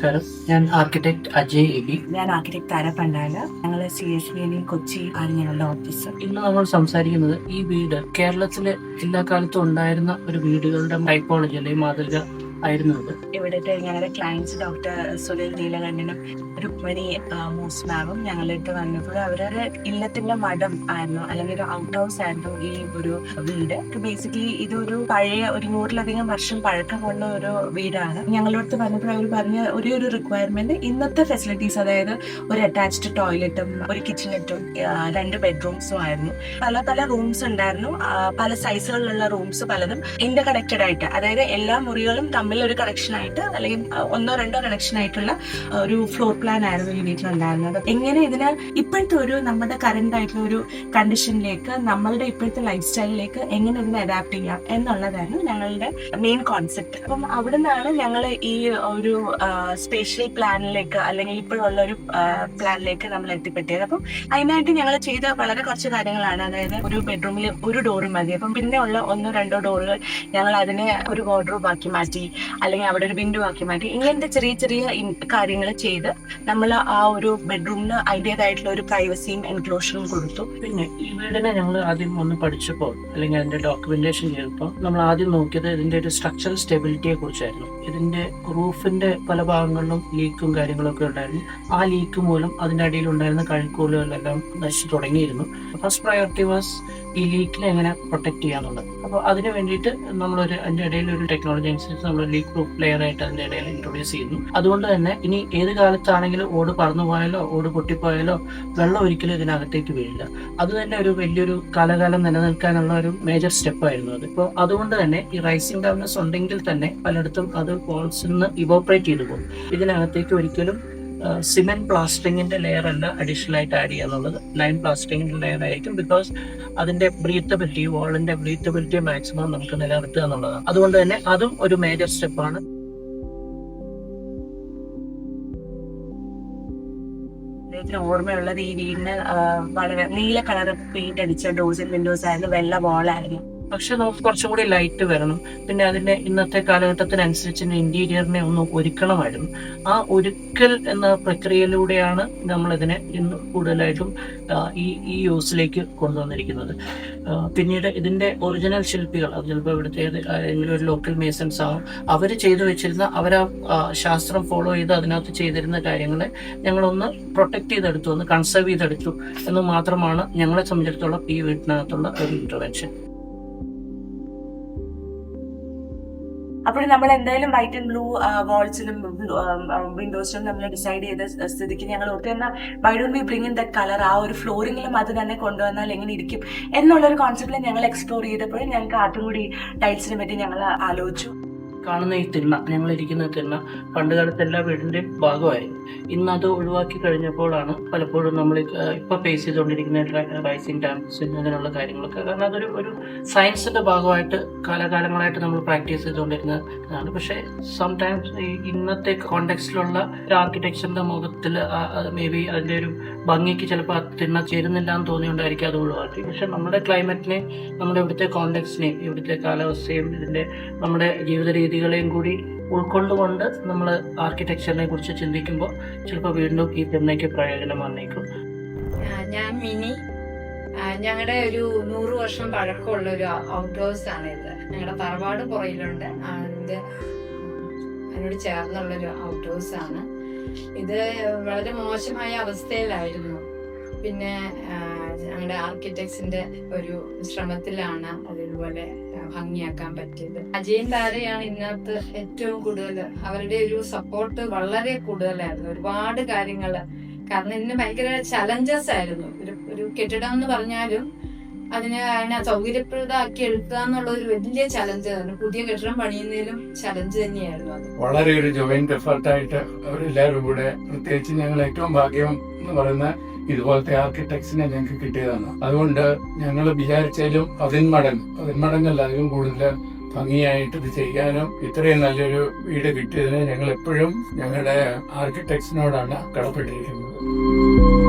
നമസ്കാരം. ഞാൻ architect Ajay AB ഞാൻ ആർക്കിടെക്ട് താര പണ്ടാല. ഞങ്ങൾ സി എസ് ബി കൊച്ചി ആണ് ഞങ്ങളുടെ ഓഫീസ് ഇന്ന് നമ്മൾ സംസാരിക്കുന്നത് ഈ വീട് കേരളത്തിലെ എല്ലാ കാലത്തും ഉണ്ടായിരുന്ന ഒരു വീടുകളുടെ ടൈപ്പോളജി അല്ലെങ്കിൽ മാതൃക ആയിരുന്നു അത് ഇവിടുത്തെ ഞങ്ങളുടെ ക്ലയൻസ് ഡോക്ടർ സുനിൽ നീലകണ്ഠനും രുക്മിണി മൂസ് മാമും ഞങ്ങളിട്ട് വന്നപ്പോൾ അവരുടെ ഇല്ലത്തിന്റെ മഠം ആയിരുന്നു. അല്ലെങ്കിൽ ഒരു ഔട്ട് ഹൗസ് ആയിരുന്നു ഈ ഒരു വീട്. ബേസിക്കലി ഇതൊരു പഴയ ഒരു നൂറിലധികം വർഷം പഴക്കം കൊണ്ട ഒരു വീടാണ്. ഞങ്ങളടുത്ത് പറഞ്ഞപ്പോൾ അവർ പറഞ്ഞ ഒരേ ഒരു റിക്വയർമെന്റ് ഇന്നത്തെ ഫെസിലിറ്റീസ് അതായത് ഒരു അറ്റാച്ച്ഡ് ടോയ്ലറ്റും ഒരു കിച്ചണറ്റും രണ്ട് ബെഡ്റൂംസും ആയിരുന്നു. പല പല റൂംസ് ഉണ്ടായിരുന്നു. പല സൈസുകളിലുള്ള റൂംസ് പലതും ഇന്റർ കണക്റ്റഡ് ആയിട്ട്. അതായത് എല്ലാ മുറികളും തമ്മിൽ ഒരു കണക്ഷൻ ആയിട്ട് അല്ലെങ്കിൽ ഒന്നോ രണ്ടോ കണക്ഷൻ ആയിട്ടുള്ള ഒരു ഫ്ലോർ പ്ലാൻ ആയിരുന്നു ഈ വീട്ടിലുണ്ടായിരുന്നത്. എങ്ങനെ ഇതിന് ഇപ്പോഴത്തെ ഒരു നമ്മുടെ കറന്റ് ആയിട്ടുള്ള ഒരു കണ്ടീഷനിലേക്ക് നമ്മളുടെ ഇപ്പോഴത്തെ ലൈഫ് സ്റ്റൈലിലേക്ക് എങ്ങനെ ഇതിനെ അഡാപ്റ്റ് ചെയ്യാം എന്നുള്ളതായിരുന്നു ഞങ്ങളുടെ മെയിൻ കോൺസെപ്റ്റ് അപ്പം അവിടെ നിന്നാണ് ഞങ്ങൾ ഈ ഒരു സ്പേഷ്യൽ പ്ലാനിലേക്ക് അല്ലെങ്കിൽ ഇപ്പോഴുള്ള ഒരു പ്ലാനിലേക്ക് നമ്മൾ എത്തിപ്പെട്ടത്. അപ്പം അതിനായിട്ട് ഞങ്ങൾ ചെയ്ത വളരെ കുറച്ച് കാര്യങ്ങളാണ്. അതായത് ഒരു ബെഡ്റൂമിൽ ഒരു ഡോറ് മതി. അപ്പം പിന്നെ ഉള്ള ഒന്നോ രണ്ടോ ഡോറുകൾ ഞങ്ങൾ അതിനെ ഒരു വാർഡ്രോബ് ആക്കി മാറ്റി. അല്ലെങ്കിൽ അവിടെ ഒരു വിൻഡോ ആക്കി മാറ്റി ഇങ്ങനത്തെ ചെറിയ ചെറിയ കാര്യങ്ങൾ ചെയ്ത് നമ്മൾ ആ ഒരു ബെഡ്റൂമിന് അതിന്റെതായിട്ടുള്ള ഒരു പ്രൈവസിയും എൻക്ലോഷറും കൊടുത്തു. പിന്നെ ഈ വീടിനെ ഞങ്ങൾ ആദ്യം ഒന്ന് പഠിച്ചപ്പോൾ അല്ലെങ്കിൽ അതിന്റെ ഡോക്യുമെന്റേഷൻ ചെയ്തപ്പോൾ നമ്മൾ ആദ്യം നോക്കിയത് ഇതിന്റെ ഒരു സ്ട്രക്ചറൽ സ്റ്റെബിലിറ്റിയെ കുറിച്ചായിരുന്നു. ഇതിന്റെ റൂഫിന്റെ പല ഭാഗങ്ങളിലും ലീക്കും കാര്യങ്ങളൊക്കെ ഉണ്ടായിരുന്നു. ആ ലീക്ക് മൂലം അതിന്റെ അടിയിൽ ഉണ്ടായിരുന്ന കഴുക്കോലുകളെല്ലാം നശിച്ചു തുടങ്ങിയിരുന്നു. ഫസ്റ്റ് പ്രയോറിറ്റി വാസ് ഈ ലീക്കിനെ എങ്ങനെ പ്രൊട്ടക്ട് ചെയ്യാന്നുള്ളത്. അപ്പോൾ അതിന് വേണ്ടിയിട്ട് നമ്മളൊരു അതിന്റെ ഇടയിൽ ഒരു ടെക്നോളജി അനുസരിച്ച് നമ്മൾ ലീക്ക് ഗ്രൂപ്പ് പ്ലെയർ ആയിട്ട് അതിന്റെ ഇടയിൽ ഇൻട്രൊഡ്യൂസ് ചെയ്യുന്നു. അതുകൊണ്ട് തന്നെ ഇനി ഏത് കാലത്താണെങ്കിലും ഓട് പറന്നു പോയാലോ ഓട് പൊട്ടിപ്പോയാലോ വെള്ളം ഒരിക്കലും ഇതിനകത്തേക്ക് വീഴില്ല. അത് തന്നെ ഒരു വലിയൊരു കാലകാലം നിലനിൽക്കാനുള്ള ഒരു മേജർ സ്റ്റെപ്പ് ആയിരുന്നു അത്. ഇപ്പോൾ അതുകൊണ്ട് തന്നെ ഈ റൈസിംഗ് ഡാമസ് ഉണ്ടെങ്കിൽ തന്നെ പലയിടത്തും അത് പോൾസിൽ നിന്ന് ഇവോപ്പറേറ്റ് ചെയ്തു പോകും. ഇതിനകത്തേക്ക് ഒരിക്കലും സിമെന്റ് പ്ലാസ്റ്റിങ്ങിന്റെ ലെയർ അല്ല അഡീഷണൽ ആയിട്ട് ആഡ് ചെയ്യാന്നുള്ളത്. ലൈൻ പ്ലാസ്റ്റിങ്ങിന്റെ ലെയർ ആയിരിക്കും ബിക്കോസ് അതിന്റെ ബ്രീത്തബിലിറ്റി വാളിന്റെ ബ്രീത്തബിലിറ്റി മാക്സിമം നമുക്ക് നിലനിർത്തുക എന്നുള്ളതാണ്. അതുകൊണ്ട് തന്നെ അതും ഒരു മേജർ സ്റ്റെപ്പാണ് അദ്ദേഹത്തിന് ഓർമ്മയുള്ളത് ഈ വീടിന് വളരെ നീല കളർ പെയിന്റ് അടിച്ച ഡോസിൽ വിൻഡോസ് ആയിരുന്നു. വെള്ള വാളായിരുന്നു പക്ഷെ നമുക്ക് കുറച്ചും കൂടി ലൈറ്റ് വരണം. പിന്നെ അതിന്റെ ഇന്നത്തെ കാലഘട്ടത്തിനനുസരിച്ച് ഇന്റീരിയറിനെ ഒന്ന് ഒരുക്കണമായിരുന്നു. ആ ഒരുക്കൽ എന്ന പ്രക്രിയയിലൂടെയാണ് നമ്മൾ ഇതിനെ ഇന്ന് കൂടുതലായിട്ടും ഈ ഈ യൂസിലേക്ക് കൊണ്ടുവന്നിരിക്കുന്നത്. പിന്നീട് ഇതിന്റെ ഒറിജിനൽ ശില്പികൾ അത് ചിലപ്പോൾ ഇവിടുത്തെ ഏതെങ്കിലും ഒരു ലോക്കൽ മേസൺസ് ആവും അവർ ചെയ്തു വെച്ചിരുന്ന അവരാ ആ, ശാസ്ത്രം ഫോളോ ചെയ്ത് അതിനകത്ത് ചെയ്തിരുന്ന കാര്യങ്ങളെ ഞങ്ങളൊന്ന് പ്രൊട്ടക്ട് ചെയ്തെടുത്തു ഒന്ന് കൺസേർവ് ചെയ്തെടുത്തു എന്ന് മാത്രമാണ് ഞങ്ങളെ സംബന്ധിച്ചിടത്തോളം ഈ വീട്ടിനകത്തുള്ള ഒരു ഇന്റർവെൻഷൻ അപ്പോൾ നമ്മൾ എന്തായാലും വൈറ്റ് ആൻഡ് ബ്ലൂ വാൾസിലും വിൻഡോസിലും നമ്മൾ ഡിസൈഡ് ചെയ്ത സ്ഥിതിക്ക് ഞങ്ങൾ ഓർത്ത് എന്നാൽ why don't we bring in the colour ആ ഒരു ഫ്ലോറിംഗിലും അത് തന്നെ കൊണ്ടുവന്നാൽ എങ്ങനെ ഇരിക്കും? എന്നുള്ള ഒരു കോൺസെപ്റ്റിൽ ഞങ്ങൾ എക്സ്പ്ലോർ ചെയ്തപ്പോൾ ഞങ്ങൾക്ക് ആദ്യം കൂടി ടൈൽസിനെ പറ്റി ഞങ്ങൾ ആലോചിച്ചു. കാണുന്ന ഈ തിണ്ണ ഞങ്ങൾ ഇരിക്കുന്ന തിണ്ണ പണ്ട് കാലത്ത് എല്ലാ വീടിന്റെയും ഭാഗമായിരുന്നു ഇന്ന് അത് ഒഴിവാക്കി കഴിഞ്ഞപ്പോഴാണ് പലപ്പോഴും നമ്മൾ ഇപ്പൊ ഫേസ് ചെയ്തുകൊണ്ടിരിക്കുന്ന റൈസിങ് ഡാംസ് അങ്ങനെയുള്ള കാര്യങ്ങളൊക്കെ. കാരണം അതൊരു ഒരു സയൻസിന്റെ ഭാഗമായിട്ട് കാലകാലങ്ങളായിട്ട് നമ്മൾ പ്രാക്ടീസ് ചെയ്തുകൊണ്ടിരുന്നതാണ് പക്ഷേ സംടൈംസ് ഇന്നത്തെ കോണ്ടെക്സ്റ്റിലുള്ള ഒരു ആർക്കിടെക്ചറിന്റെ മുഖത്തിൽ മേ ബി അതിന്റെ ഒരു ഭംഗിക്ക് ചിലപ്പോൾ തിണ്ണ ചേരുന്നില്ല എന്ന് തോന്നിയുകൊണ്ടായിരിക്കും അത് ഒഴിവാക്കി. പക്ഷെ നമ്മുടെ ക്ലൈമറ്റിനെ നമ്മുടെ ഇവിടുത്തെ കോണ്ടെക്സ്റ്റിനെയും ഇവിടുത്തെ കാലാവസ്ഥയും ഇതിന്റെ നമ്മുടെ ജീവിത രീതികളെയും കൂടി ഉൾക്കൊണ്ടുകൊണ്ട് നമ്മൾ ആർക്കിടെക്ചറിനെ കുറിച്ച് ചിന്തിക്കുമ്പോൾ ചിലപ്പോൾ വീണ്ടും ഈ പെണ്ണയ്ക്ക് പ്രയോജനം വന്നേക്കും. ഞാൻ മിനി. ഞങ്ങളുടെ ഒരു നൂറ് വർഷം പഴക്കമുള്ള ഒരു ഔട്ട് ആണ് ഇത്. ഞങ്ങളുടെ തറവാട് പുറയിലുണ്ട് അതിന്റെ അതിനോട് ചേർന്നുള്ള ഒരു ഹൗസ് ആണ്. ഇത് വളരെ മോശമായ അവസ്ഥയിലായിരുന്നു. പിന്നെ ഞങ്ങളുടെ ആർക്കിടെക്ട്സിന്റെ ഒരു ശ്രമത്തിലാണ് അതിതുപോലെ ആ, ഭംഗിയാക്കാൻ പറ്റിയത്. അജയൻ താരയാണ് ഇന്നത്തെ ഏറ്റവും കൂടുതൽ അവരുടെ ഒരു സപ്പോർട്ട് വളരെ കൂടുതലായിരുന്നു. ഒരുപാട് കാര്യങ്ങൾ കാരണം ഇതിന് ഭയങ്കര ചലഞ്ചസ് ആയിരുന്നു. ഒരു ഒരു കെട്ടിടം എന്ന് പറഞ്ഞാലും അതിനെ അതിനെ സൗകര്യപ്രദമാക്കി എടുക്കുക എന്നുള്ള ഒരു വലിയ ചലഞ്ച് ആയിരുന്നു. പുതിയ കെട്ടിടം പണിയുന്നതിലും ചലഞ്ച് തന്നെയായിരുന്നു അത്. വളരെ ഒരു ജോയിന്റ് എഫേർട്ടായിട്ട് അവരെല്ലാവരും കൂടെ പ്രത്യേകിച്ച് ഞങ്ങൾ ഏറ്റവും ഭാഗ്യം എന്ന് പറയുന്ന ഇതുപോലത്തെ ആർക്കിടെക്ട്സിനെ ഞങ്ങൾക്ക് കിട്ടിയതാണ്. അതുകൊണ്ട് ഞങ്ങൾ വിചാരിച്ചാലും പതിന്മടങ്ങ് അതിന്മടങ്ങല്ല അതിലും കൂടുതൽ ഭംഗിയായിട്ട് ഇത് ചെയ്യാനും ഇത്രയും നല്ലൊരു വീട് കിട്ടിയതിന് ഞങ്ങൾ എപ്പോഴും ഞങ്ങളുടെ ആർക്കിടെക്ട്സിനോടാണ് കടപ്പെട്ടിരിക്കുന്നത്.